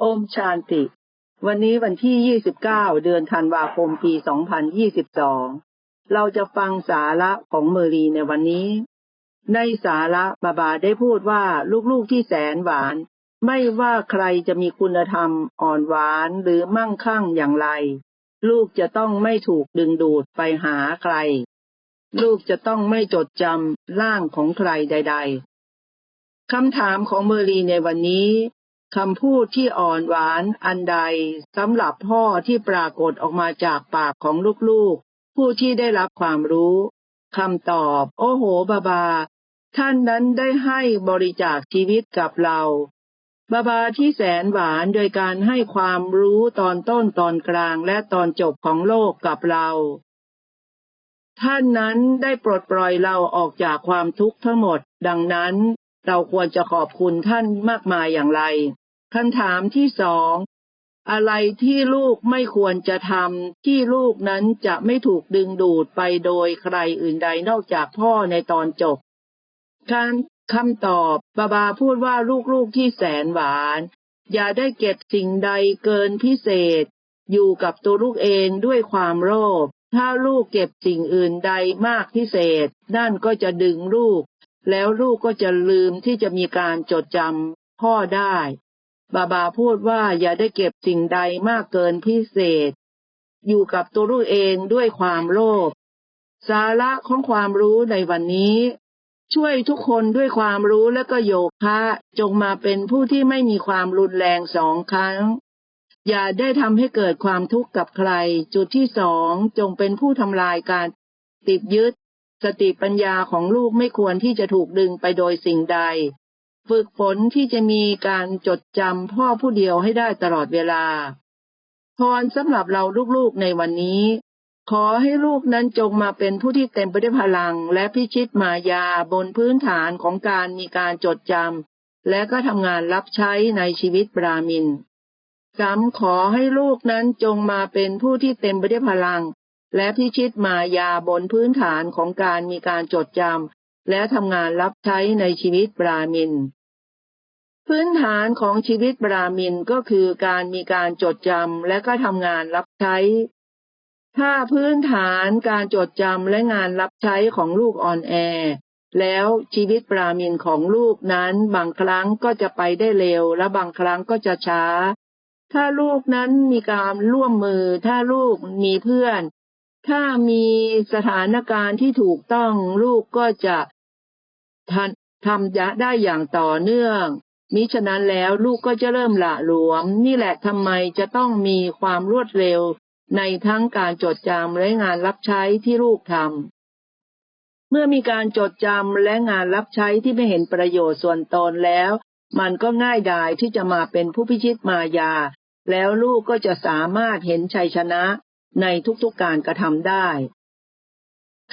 โอมชานติ วันนี้วันที่ 29 เดือนธันวาคม ปี 2022 เราจะฟังสาระของเมรีในวันนี้ ในสาระบาบาได้พูดว่าลูกๆที่แสนหวาน ไม่ว่าใครจะมีคุณธรรมอ่อนหวานหรือมั่งคั่งอย่างไร ลูกจะต้องไม่ถูกดึงดูดไปหาใคร ลูกจะต้องไม่จดจำร่างของใครใด ๆคำถามของเมรีในวันนี้ คำพูดที่อ่อนหวานอันใดสำหรับพ่อที่ปรากฏออกมาจากปากของลูกๆ ผู้ที่ได้รับความรู้คำตอบ โอ้โห บาบา ท่านนั้นได้ให้บริจาคชีวิตกับเรา บาบาที่แสนหวานโดยการให้ความรู้ตอนต้นตอนกลางและตอนจบของโลกกับเรา ท่านนั้นได้ปลดปล่อยเราออกจากความทุกข์ทั้งหมด ดังนั้นเราควรจะขอบคุณท่านมากมายอย่างไร คำถามที่สองอะไรที่ลูกไม่ควรจะทำที่ลูกนั้นจะไม่ถูกดึงดูดไปโดยใครอื่นใดนอกจากพ่อในตอนจบการคำตอบบาบาพูดว่าลูกๆที่แสนหวาน อย่าได้เก็บสิ่งใดเกินพิเศษ อยู่กับตัวลูกเองด้วยความโลภถ้าลูกเก็บสิ่งอื่นใดมากพิเศษ นั่นก็จะดึงลูก แล้วลูกก็จะลืมที่จะมีการจดจำพ่อได้ บาบาพูดว่าอย่าได้เก็บสิ่งใดมากเกินพิเศษ อยู่กับตัวลูกเองด้วยความโลภสาระของความรู้ในวันนี้ ช่วยทุกคนด้วยความรู้และก็โยคะจงมาเป็นผู้ที่ไม่มีความรุนแรงสองครั้ง อย่าได้ทำให้เกิดความทุกข์กับใคร จุดที่สองจงเป็นผู้ทำลายการติดยึด สติปัญญาของลูกไม่ควรที่จะถูกดึงไปโดยสิ่งใด ฝึกฝนที่จะมีการจดจำพ่อผู้เดียวให้ได้ตลอดเวลา พรสำหรับเราลูกๆในวันนี้ ขอให้ลูกนั้นจงมาเป็นผู้ที่เต็มไปด้วยพลัง และพิชิตมายาบนพื้นฐานของการมีการจดจำและก็ทำงานรับใช้ในชีวิตบรามินสำขอให้ลูกนั้นจงมาเป็นผู้ที่เต็มไปด้วยพลัง และพิชิตมายาบนพื้นฐานของการมีการจดจำและทำงานรับใช้ในชีวิตบรามิน พื้นฐานของชีวิตบรามินก็คือการมีการจดจำและก็ทำงานรับใช้ ถ้าพื้นฐานการจดจำและงานรับใช้ของลูกอ่อนแอ แล้วชีวิตบรามินของลูกนั้นบางครั้งก็จะไปได้เร็ว และบางครั้งก็จะช้า ถ้าลูกนั้นมีการร่วมมือ ถ้าลูกมีเพื่อน ถ้ามีสถานการณ์ที่ถูกต้องลูกก็จะทำได้อย่างต่อเนื่อง มิฉะนั้นแล้วลูกก็จะเริ่มละหลวม นี่แหละทำไมจะต้องมีความรวดเร็ว ในทั้งการจดจำและงานรับใช้ที่ลูกทำเมื่อมีการจดจำและงานรับใช้ที่ไม่เห็นประโยชน์ส่วนตนแล้ว มันก็ง่ายดายที่จะมาเป็นผู้พิชิตมายา แล้วลูกก็จะสามารถเห็นชัยชนะในทุกๆการกระทำได้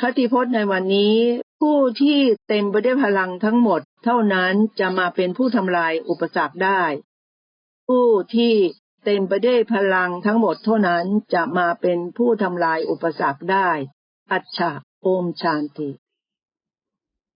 คติพจน์ในวันนี้ ผู้ที่เต็มไปด้วยพลังทั้งหมด เท่านั้นจะมาเป็นผู้ทำลายอุปสรรคได้ ผู้ที่เต็มไปด้วยพลังทั้งหมดเท่านั้นจะมาเป็นผู้ทำลายอุปสรรคได้ อัจฉะโอมชานติ